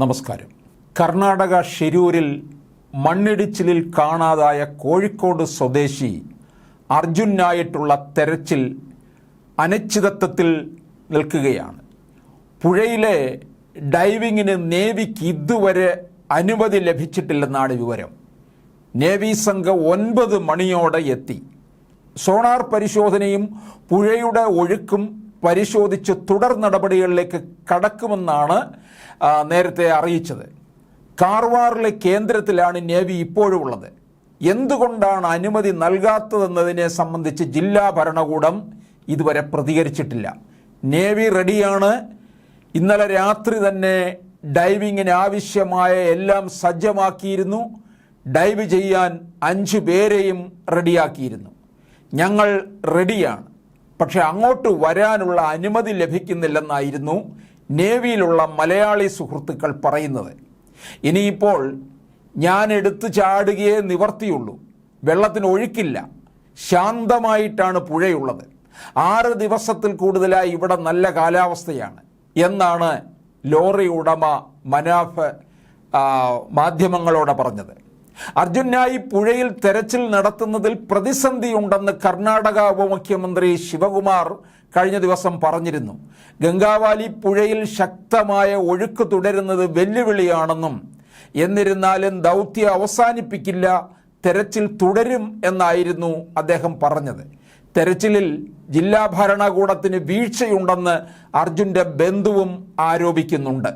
നമസ്കാരം. കർണാടക ഷിരൂരിൽ മണ്ണിടിച്ചിലിൽ കാണാതായ കോഴിക്കോട് സ്വദേശി അർജുനായിട്ടുള്ള തെരച്ചിൽ അനിശ്ചിതത്വത്തിൽ നിൽക്കുകയാണ്. പുഴയിലെ ഡൈവിങ്ങിന് നേവിക്ക് ഇതുവരെ അനുമതി ലഭിച്ചിട്ടില്ലെന്നാണ് വിവരം. നേവി സംഘം ഒൻപത് മണിയോടെ എത്തി. സോണാർ പരിശോധനയും പുഴയുടെ ഒഴുക്കും പരിശോധിച്ച് തുടർ നടപടികളിലേക്ക് കടക്കുമെന്നാണ് നേരത്തെ അറിയിച്ചത്. കാർവാറിലെ കേന്ദ്രത്തിലാണ് നേവി ഇപ്പോഴുമുള്ളത് എന്തുകൊണ്ടാണ് അനുമതി നൽകാത്തതെന്നതിനെ സംബന്ധിച്ച് ജില്ലാ ഭരണകൂടം ഇതുവരെ പ്രതികരിച്ചിട്ടില്ല. നേവി റെഡിയാണ്. ഇന്നലെ രാത്രി തന്നെ ഡൈവിങ്ങിന് ആവശ്യമായ എല്ലാം സജ്ജമാക്കിയിരുന്നു. ഡൈവ് ചെയ്യാൻ അഞ്ചു പേരെയും റെഡിയാക്കിയിരുന്നു. ഞങ്ങൾ റെഡിയാണ്. പക്ഷെ അങ്ങോട്ട് വരാനുള്ള അനുമതി ലഭിക്കുന്നില്ലെന്നായിരുന്നു നേവിയിലുള്ള മലയാളി സുഹൃത്തുക്കൾ പറയുന്നത്. ഇനിയിപ്പോൾ ഞാൻ എടുത്തു ചാടുകയേ നിവർത്തിയുള്ളൂ. വെള്ളത്തിന് ഒഴുക്കില്ല. ശാന്തമായിട്ടാണ് പുഴയുള്ളത്. ആറ് ദിവസത്തിൽ കൂടുതലായി ഇവിടെ നല്ല കാലാവസ്ഥയാണ് എന്നാണ് ലോറി ഉടമ മനാഫ് മാധ്യമങ്ങളോട് പറഞ്ഞത്. അർജുനായി പുഴയിൽ തെരച്ചിൽ നടത്തുന്നതിൽ പ്രതിസന്ധിയുണ്ടെന്ന് കർണാടക ഉപമുഖ്യമന്ത്രി ശിവകുമാർ കഴിഞ്ഞ ദിവസം പറഞ്ഞിരുന്നു. ഗംഗാവാലി പുഴയിൽ ശക്തമായ ഒഴുക്ക് തുടരുന്നത് വെല്ലുവിളിയാണെന്നും എന്നിരുന്നാലും ദൗത്യം അവസാനിപ്പിക്കില്ല തെരച്ചിൽ തുടരും എന്നായിരുന്നു അദ്ദേഹം പറഞ്ഞത്. തെരച്ചിലിൽ ജില്ലാ ഭരണകൂടത്തിന് വീഴ്ചയുണ്ടെന്ന് അർജുന്റെ ബന്ധുവും ആരോപിക്കുന്നുണ്ട്.